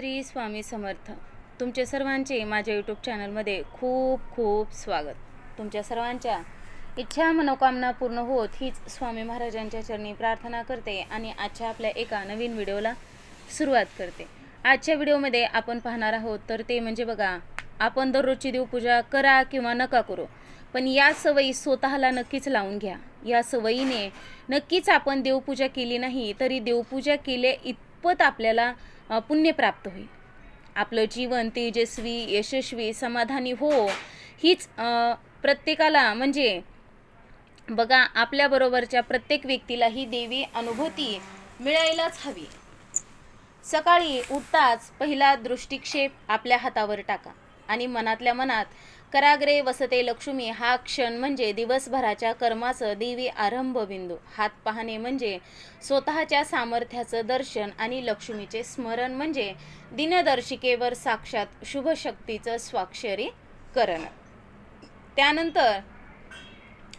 श्री स्वामी समर्थ. तुमचे सर्वांचे माझ्या यूट्यूब चॅनलमध्ये खूप खूप स्वागत. तुमच्या सर्वांच्या इच्छा मनोकामना पूर्ण होत हीच स्वामी महाराजांच्या चरणी प्रार्थना करते आणि आजच्या आपल्या एका नवीन व्हिडिओला सुरुवात करते. आजच्या व्हिडिओमध्ये आपण पाहणार आहोत तर ते म्हणजे बघा आपण दररोजची देवपूजा करा किंवा नका करू पण या सवयी स्वतःला नक्कीच लावून घ्या. या सवयीने नक्कीच आपण देवपूजा केली नाही तरी देवपूजा केले इतपत आपल्याला पुण्य प्राप्त होईल. आपलं जीवन तेजस्वी यशस्वी समाधानी हो हीच प्रत्येकाला म्हणजे बघा आपल्याबरोबरच्या प्रत्येक व्यक्तीला ही देवी अनुभूती मिळायलाच हवी. सकाळी उठताच पहिला दृष्टिक्षेप आपल्या हातावर टाका आणि मनातल्या मनात कराग्रे वसते लक्ष्मी हा क्षण म्हणजे दिवसभराच्या कर्माचं देवी आरंभ बिंदू हात पाहणे म्हणजे स्वतःच्या सामर्थ्याचं दर्शन आणि लक्ष्मीचे स्मरण म्हणजे दिनदर्शिकेवर साक्षात शुभशक्तीचं स्वाक्षरी करणं त्यानंतर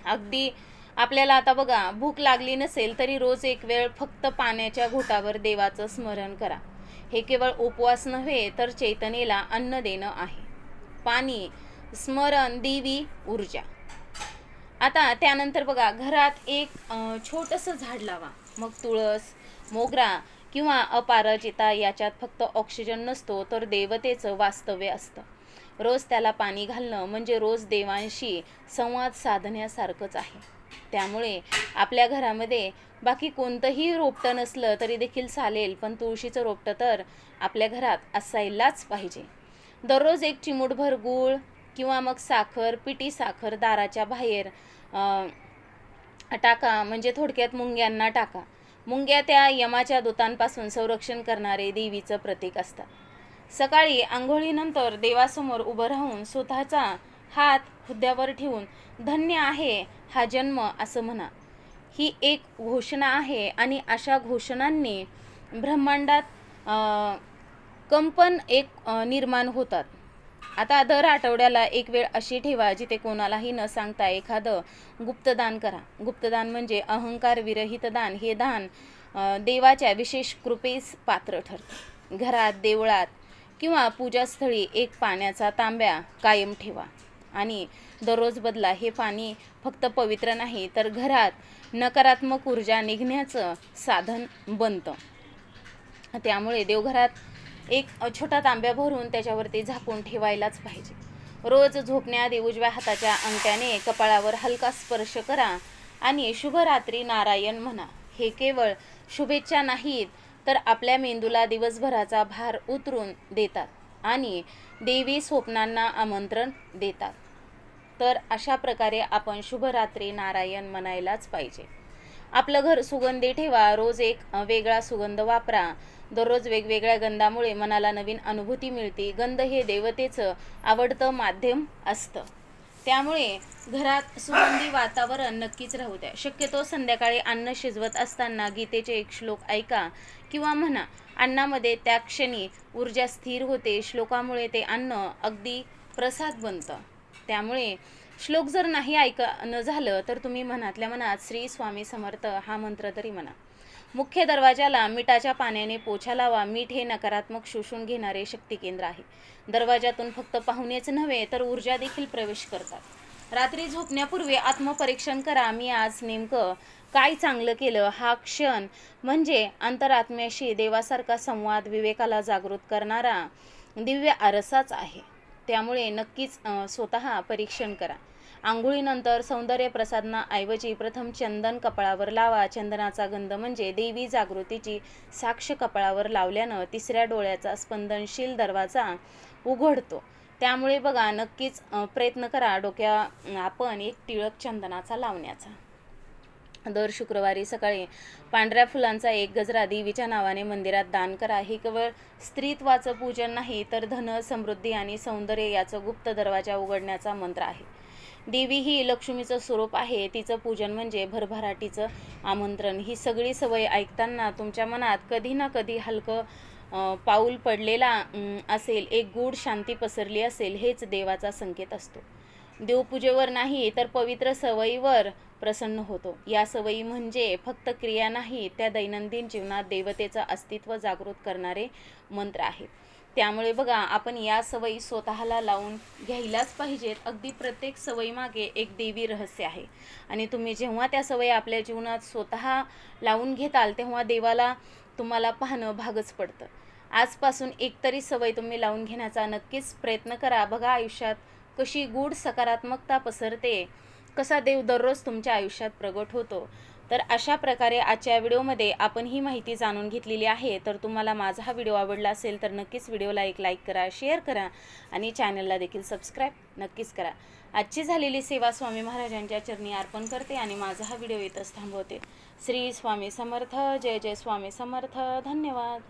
अगदी आपल्याला आता बघा भूक लागली नसेल तरी रोज एक वेळ फक्त पाण्याच्या घोटावर देवाचं स्मरण करा. हे केवळ उपवास नव्हे तर चैतनेला अन्न देणं आहे. पाणी स्मरण देवी ऊर्जा. आता त्यानंतर बघा घरात एक छोटंसं झाड लावा. मग तुळस मोगरा किंवा अपारजिता याच्यात फक्त ऑक्सिजन नसतो तर देवतेचं वास्तव्य असतं. रोज त्याला पाणी घालणं म्हणजे रोज देवांशी संवाद साधण्यासारखंच आहे. त्यामुळे आपल्या घरामध्ये बाकी कोणतंही रोपटं नसलं तरी देखील चालेल पण तुळशीचं रोपटं तर आपल्या घरात असायलाच पाहिजे. दररोज एक चिमूटभर गूळ किंवा मग साखर पिटी साखर दाराच्या बाहेर टाका म्हणजे थोडक्यात मुंग्यांना टाका. मुंग्या त्या यमाच्या दूतांपासून संरक्षण करणारे देवीचं प्रतीक असतात. सकाळी आंघोळीनंतर देवासमोर उभं राहून स्वतःचा हात हुद्द्यावर ठेवून धन्य आहे हा जन्म असं म्हणा. ही एक घोषणा आहे आणि अशा घोषणांनी ब्रह्मांडात कंपन एक निर्माण होतात. आता दर आठवड्याला एक वेळ अशी ठेवा जिथे कोणालाही न सांगता एखादं गुप्तदान करा. गुप्तदान म्हणजे अहंकार विरहित दान. हे दान देवाच्या विशेष कृपेस पात्र ठरते. घरात देवळात किंवा पूजास्थळी एक पाण्याचा तांब्या कायम ठेवा. आणि दररोज बदला हे पाणी फक्त पवित्र नाही तर घरात नकारात्मक ऊर्जा निघण्याचं साधन बनतं. त्यामुळे देवघरात एक छोटा तांब्या भरून त्याच्यावरती झाकून ठेवायलाच पाहिजे. रोज झोपण्याआधी उजव्या हाताच्या अंगठ्याने कपाळावर हलका स्पर्श करा आणि शुभरात्री नारायण म्हणा. हे केवळ शुभेच्छा नाहीत तर आपल्या मेंदूला दिवसभराचा भार उतरून देतात आणि देवी स्वप्नांना आमंत्रण देतात. तर अशा प्रकारे आपण शुभरात्री नारायण म्हणायलाच पाहिजे. आपलं घर सुगंधी ठेवा रोज एक वेगळा सुगंध वापरा. दररोज वेगवेगळ्या गंधामुळे मनाला नवीन अनुभूती मिळते. गंध हे देवतेचं आवडतं माध्यम असतं. त्यामुळे घरात सुगंधी वातावरण नक्कीच राहू द्या. शक्यतो संध्याकाळी अन्न शिजवत असताना गीतेचे एक श्लोक ऐका किंवा म्हणा अन्नामध्ये त्या क्षणी ऊर्जा स्थिर होते. श्लोकामुळे ते अन्न अगदी प्रसाद बनतं. त्यामुळे श्लोक जर नाही ऐकणं झालं तर तुम्ही मनातल्या मनात श्री स्वामी समर्थ हा मंत्र तरी म्हणा. मुख्य दरवाजाला मिठाच्या पाण्याने पोछा लावा मीठ हे नकारात्मक शोषून घेणारे शक्ती केंद्र आहे. दरवाजातून फक्त पाहुणेच नव्हे तर ऊर्जा देखील प्रवेश करतात. रात्री झोपण्यापूर्वी आत्मपरीक्षण करा मी आज नेमकं काय चांगलं केलं हा क्षण म्हणजे अंतरात्म्याशी देवासारखा संवाद विवेकाला जागृत करणारा दिव्य आरसाच आहे. त्यामुळे नक्कीच स्वतः परीक्षण करा. आंघोळीनंतर सौंदर्य प्रसादनाऐवजी प्रथम चंदन कपाळावर लावा. चंदनाचा गंध म्हणजे देवी जागृतीची साक्ष कपाळावर लावल्यानं तिसऱ्या डोळ्याचा स्पंदनशील दरवाजा उघडतो. त्यामुळे बघा नक्कीच प्रयत्न करा डोक्या आपण एक टिळक चंदनाचा लावण्याचा. दर शुक्रवारी सकाळी पांढऱ्या फुलांचा एक गजरा देवीच्या नावाने मंदिरात दान करा. हे केवळ स्त्रीत्वाचं पूजन नाही तर धन समृद्धी आणि सौंदर्य याचं गुप्त दरवाजा उघडण्याचा मंत्र आहे. देवी ही लक्ष्मीचं स्वरूप आहे. तिचं पूजन म्हणजे भरभराटीचं आमंत्रण. ही सगळी सवय ऐकताना तुमच्या मनात कधी ना कधी हलकं पाऊल पडलेला असेल एक गूढ शांती पसरली असेल हेच देवाचा संकेत असतो. देवपूजेवर नाही तर पवित्र सवयीवर प्रसन्न होतो. या सवयी म्हणजे फक्त क्रिया नाही त्या दैनंदिन जीवनात देवतेचं अस्तित्व जागृत करणारे मंत्र आहेत. त्यामुळे बघा आपण या सवयी स्वतःला लावून घ्यायलाच पाहिजेत. अगदी प्रत्येक सवयीमागे एक देवी रहस्य आहे. आणि तुम्ही जेव्हा त्या सवयी आपल्या जीवनात स्वतः लावून घेताल तेव्हा देवाला तुम्हाला पाहणं भागच पडतं. आजपासून एकतरी सवय तुम्ही लावून घेण्याचा नक्कीच प्रयत्न करा. बघा आयुष्यात कशी गूढ सकारात्मकता पसरते कसा देव दररोज तुमच्या आयुष्यात प्रगट होतो? तर अशा प्रकारे आजच्या व्हिडिओमध्ये आपण ही माहिती जाणून घेतलेली आहे. तर तुम्हाला माझा हा व्हिडिओ आवडला असेल तर नक्कीच व्हिडिओला एक लाईक करा शेअर करा आणि चॅनलला देखील सबस्क्राईब नक्कीच करा. आजची झालेली सेवा स्वामी महाराजांच्या चरणी अर्पण करते आणि माझा हा व्हिडिओ येतच थांबवते. श्री स्वामी समर्थ जय जय स्वामी समर्थ. धन्यवाद.